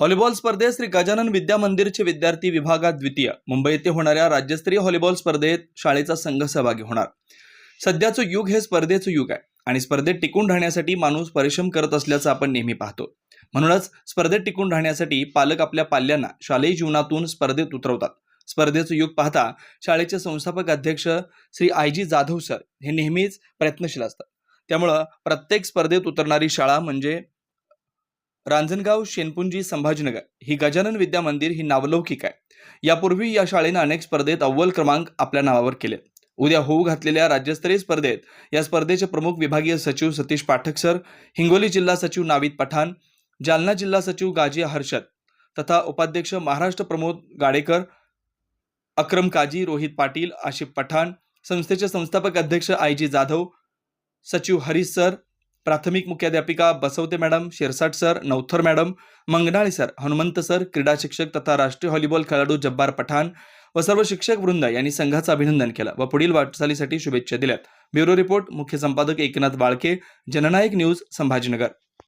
Volleyball स्पर्धेत श्री गजानन विद्या मंदिरचे विद्यार्थी विभागात द्वितीय. मुंबई येथे होणाऱ्या राज्यस्तरीय व्हॉलीबॉल स्पर्धेत शाळेचा संघ सहभागी होणार. सध्याचं युग हे स्पर्धेचं युग आहे आणि स्पर्धेत टिकून राहण्यासाठी माणूस परिश्रम करत असल्याचं आपण नेहमी पाहतो. म्हणूनच स्पर्धेत टिकून राहण्यासाठी पालक आपल्या पाल्यांना शालेय जीवनातून स्पर्धेत उतरवतात. स्पर्धेचं युग पाहता शाळेचे संस्थापक अध्यक्ष Shri I G Jadhav sir हे नेहमीच प्रयत्नशील असतात. त्यामुळं प्रत्येक स्पर्धेत उतरणारी शाळा म्हणजे रांजणगाव शेनपुंजी संभाजीनगर ही गजानन विद्या मंदिर ही नावलौकिक आहे. यापूर्वी या शाळेनं अनेक स्पर्धेत अव्वल क्रमांक आपल्या नावावर केले. उद्या होऊ घातलेल्या राज्यस्तरीय स्पर्धेत या स्पर्धेचे प्रमुख विभागीय सचिव सतीश पाठक सर हिंगोली जिल्हा सचिव नाविद पठाण जालना जिल्हा सचिव गाजी हर्षद तथा उपाध्यक्ष महाराष्ट्र प्रमोद गाडेकर अक्रम काजी रोहित पाटील आशिफ पठाण संस्थेचे संस्थापक अध्यक्ष आय जी जाधव सचिव हरीश सर प्राथमिक मुख्याध्यापिका Baswate madam Shirsat sir Navthar madam Mangnale sir Hanumant sir क्रीडा शिक्षक तथा राष्ट्रीय व्हॉलीबॉल खेळाडू जब्बार पठाण व सर्व शिक्षक वृंद यांनी संघाचं अभिनंदन केलं व पुढील वाटचालीसाठी शुभेच्छा दिल्यात. ब्युरो रिपोर्ट मुख्य संपादक एकनाथ बाळके जननायक न्यूज संभाजीनगर.